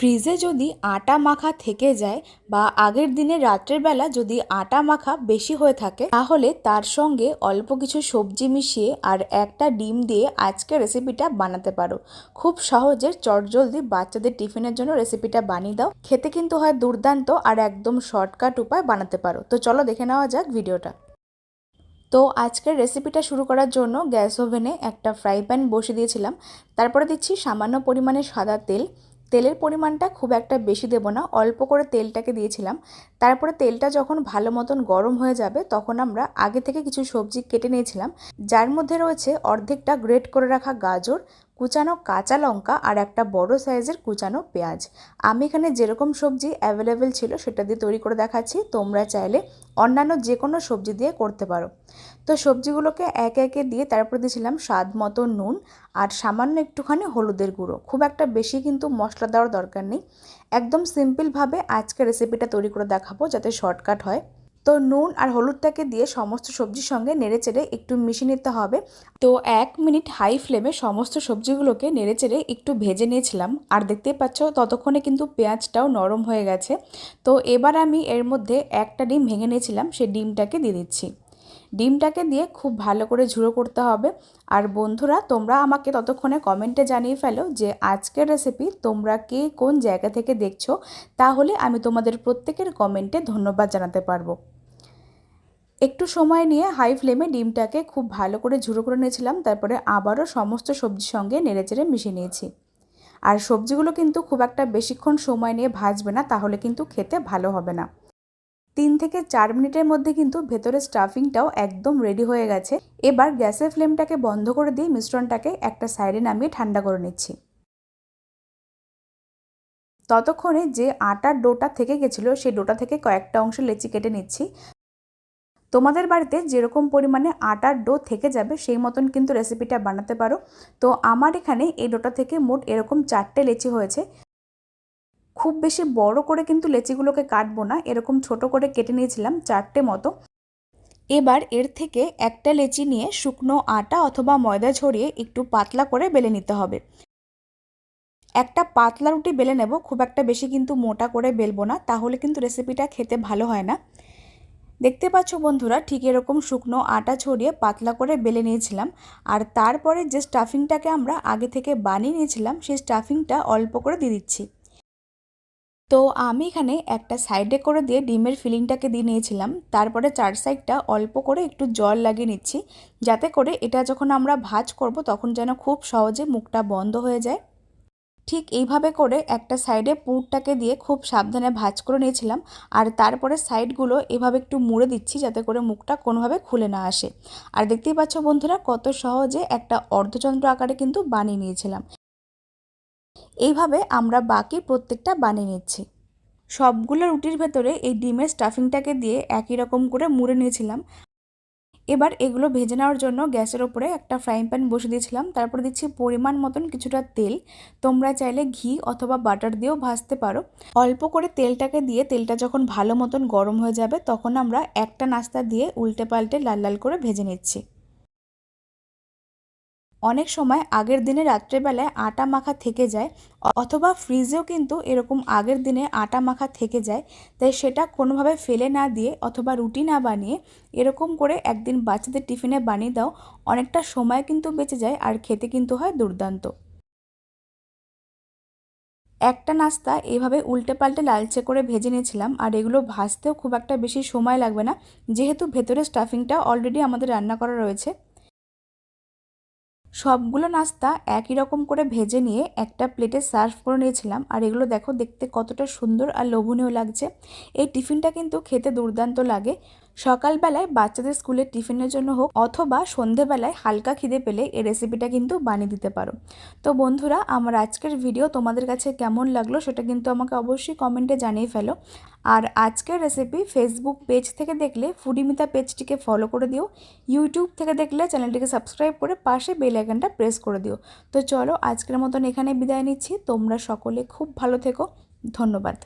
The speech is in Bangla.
ফ্রিজে যদি আটা মাখা থেকে যায় বা আগের দিনে রাত্রের বেলা যদি আটা মাখা বেশি হয়ে থাকে, তাহলে তার সঙ্গে অল্প কিছু সবজি মিশিয়ে আর একটা ডিম দিয়ে আজকে রেসিপিটা বানাতে পারো। খুব সহজে চটজলদি বাচ্চাদের টিফিনের জন্য রেসিপিটা বানিয়ে দাও। খেতে কিন্তু হয় দুর্দান্ত আর একদম শর্টকাট উপায় বানাতে পারো। তো চলো দেখে নেওয়া যাক ভিডিওটা। তো আজকের রেসিপিটা শুরু করার জন্য গ্যাস ওভেনে একটা ফ্রাই প্যান বসে দিয়েছিলাম। তারপরে দিচ্ছি সামান্য পরিমাণে সাদা তেল। তেলের পরিমাণটা খুব একটা বেশি দেব না, অল্প করে তেলটাকে দিয়েছিলাম। তারপরে তেলটা যখন ভালো মতন গরম হয়ে যাবে, তখন আমরা আগে থেকে কিছু সবজি কেটে নিয়েছিলাম। যার মধ্যে রয়েছে অর্ধেকটা গ্রেট করে রাখা গাজর কুচানো কাঁচা লঙ্কা আর একটা বড় সাইজের কুচানো পেঁয়াজ। আমি এখানে যেরকম সবজি অ্যাভেলেবেল ছিল সেটা দিয়ে তৈরি করে দেখাচ্ছি। তোমরা চাইলে অন্যান্য যে কোনো সবজি দিয়ে করতে পারো। তো সবজিগুলোকে একে একে দিয়ে তারপর দিয়েছিলাম স্বাদ মতো নুন আর সামান্য একটুখানি হলুদের গুঁড়ো। খুব একটা বেশি কিন্তু মশলা দেওয়ার দরকার নেই। একদম সিম্পলভাবে আজকে রেসিপিটা তৈরি করে দেখাবো যাতে শর্টকাট হয়। তো নুন আর হলুদটাকে দিয়ে সমস্ত সবজির সঙ্গে নেড়েচেড়ে একটু মিশিয়ে নিতে হবে। তো এক মিনিট হাই ফ্লেমে সমস্ত সবজিগুলোকে নেড়েচেড়ে একটু ভেজে নিয়েছিলাম। আর দেখতেই পাচ্ছ, ততক্ষণে কিন্তু পেঁয়াজটাও নরম হয়ে গেছে। তো এবার আমি এর মধ্যে একটা ডিম ভেঙে নিয়েছিলাম সেই ডিমটাকে দিয়ে দিচ্ছি। ডিমটাকে দিয়ে খুব ভালো করে ঝুড়ো করতে হবে। আর বন্ধুরা, তোমরা আমাকে ততক্ষণে কমেন্টে জানিয়ে ফেলো যে আজকের রেসিপি তোমরা কে কোন জায়গা থেকে দেখছ, তাহলে আমি তোমাদের প্রত্যেকের কমেন্টে ধন্যবাদ জানাতে পারব। একটু সময় নিয়ে হাই ফ্লেমে ডিমটাকে খুব ভালো করে ঝুড়ো করে নিয়েছিলাম, তারপরে আবারও সমস্ত সবজির সঙ্গে নেড়েচেড়ে মিশিয়ে নিয়েছি। আর সবজিগুলো কিন্তু খুব একটা বেশিক্ষণ সময় নিয়ে ভাজবে না, তাহলে কিন্তু খেতে ভালো হবে না। তিন থেকে চার মিনিটের মধ্যে কিন্তু ভেতরের স্টাফিংটাও একদম রেডি হয়ে গেছে। এবার গ্যাসের ফ্লেমটাকে বন্ধ করে দিয়ে মিশ্রণটাকে একটা সাইডে নামিয়ে ঠান্ডা করে নিচ্ছি। ততক্ষণে যে আটার ডোটা থেকে গেছিল, সেই ডোটা থেকে কয়েকটা অংশ লেচি কেটে নিচ্ছি। তোমাদের বাড়িতে যেরকম পরিমাণে আটার ডো থেকে যাবে, সেই মতন কিন্তু রেসিপিটা বানাতে পারো। তো আমার এখানে এই ডোটা থেকে মোট এরকম চারটে লেচি হয়েছে। খুব বেশি বড় করে কিন্তু লেচিগুলোকে কাটবো না, এরকম ছোট করে কেটে নিয়েছিলাম চারটে মতো। এবার এর থেকে একটা লেচি নিয়ে শুকনো আটা অথবা ময়দা ছড়িয়ে একটু পাতলা করে বেলে নিতে হবে। একটা পাতলা রুটি বেলে নেব, খুব একটা বেশি কিন্তু মোটা করে বেলবো না, তাহলে কিন্তু রেসিপিটা খেতে ভালো হয় না। দেখতে পাচ্ছ বন্ধুরা, ঠিক এরকম শুকনো আটা ছড়িয়ে পাতলা করে বেলে নিয়েছিলাম। আর তারপরে যে স্টাফিংটাকে আমরা আগে থেকে বানিয়ে নিয়েছিলাম, সেই স্টাফিংটা অল্প করে দিয়ে দিচ্ছি। তো আমি এখানে একটা সাইডে করে দিয়ে ডিমের ফিলিংটাকে দিয়ে নিয়েছিলাম। তারপরে চার সাইডটা অল্প করে একটু জল লাগিয়ে নিচ্ছি, যাতে করে এটা যখন আমরা ভাজ করব তখন যেন খুব সহজে মুখটা বন্ধ হয়ে যায়। ঠিক এইভাবে করে একটা সাইডে পুরটাকে দিয়ে খুব সাবধানে ভাজ করে নিয়েছিলাম আর তারপরে সাইডগুলো এভাবে একটু মুড়ে দিচ্ছি যাতে করে মুখটা কোনোভাবে খুলে না আসে। আর দেখতেই পাচ্ছ বন্ধুরা কত সহজে একটা অর্ধচন্দ্র আকারে কিন্তু বানিয়ে নিয়েছিলাম। এইভাবে আমরা বাকি প্রত্যেকটা বানিয়ে নিচ্ছি। সবগুলো রুটির ভেতরে এই ডিমের স্টাফিংটাকে দিয়ে একই রকম করে মুড়ে নিয়েছিলাম। এবার এগুলো ভেজে নেওয়ার জন্য গ্যাসের ওপরে একটা ফ্রাইং প্যান বসে দিয়েছিলাম। তারপর দিচ্ছি পরিমাণ মতন কিছুটা তেল। তোমরা চাইলে ঘি অথবা বাটার দিয়েও ভাজতে পারো। অল্প করে তেলটাকে দিয়ে তেলটা যখন ভালো মতন গরম হয়ে যাবে, তখন আমরা একটা নাস্তা দিয়ে উল্টে পাল্টে লাল লাল করে ভেজে নিচ্ছি। অনেক সময় আগের দিনে রাত্রেবেলায় আটা মাখা থেকে যায়, অথবা ফ্রিজেও কিন্তু এরকম আগের দিনে আটা মাখা থেকে যায়, তাই সেটা কোনোভাবে ফেলে না দিয়ে অথবা রুটি না বানিয়ে এরকম করে একদিন বাচ্চাদের টিফিনে বানিয়ে দাও, অনেকটা সময় কিন্তু বেঁচে যায় আর খেতে কিন্তু হয় দুর্দান্ত। একটা নাস্তা এভাবে উল্টে পাল্টে লালচে করে ভেজে নিয়েছিলাম আর এগুলো ভাজতেও খুব একটা বেশি সময় লাগবে না, যেহেতু ভেতরে স্টাফিংটা অলরেডি আমাদের রান্না করা রয়েছে। সবগুলো নাস্তা একই রকম করে ভেজে নিয়ে একটা প্লেটে সার্ভ করে নিয়েছিলাম। আর এগুলো দেখো দেখতে কতটা সুন্দর আর লোভনীয় লাগছে। এই টিফিনটা কিন্তু খেতে দুর্দান্ত লাগে। সকালবেলায় বাচ্চাদের স্কুলের টিফিনের জন্য হোক অথবা সন্ধেবেলায় হালকা খিদে পেলে এই রেসিপিটা কিন্তু বানিয়ে দিতে পারো। তো বন্ধুরা, আমার আজকের ভিডিও তোমাদের কাছে কেমন লাগল সেটা কিন্তু আমাকে অবশ্যই কমেন্টে জানিয়ে ফেলো। আর আজকের রেসিপি ফেসবুক পেজ থেকে দেখলে ফুডিমিতা পেজটিকে ফলো করে দিও। ইউটিউব থেকে দেখলে চ্যানেলটিকে সাবস্ক্রাইব করে পাশে বেল আইকনটা প্রেস করে দিও। তো চলো আজকের মতন এখানে বিদায় নিচ্ছি। তোমরা সকলে খুব ভালো থেকো। ধন্যবাদ।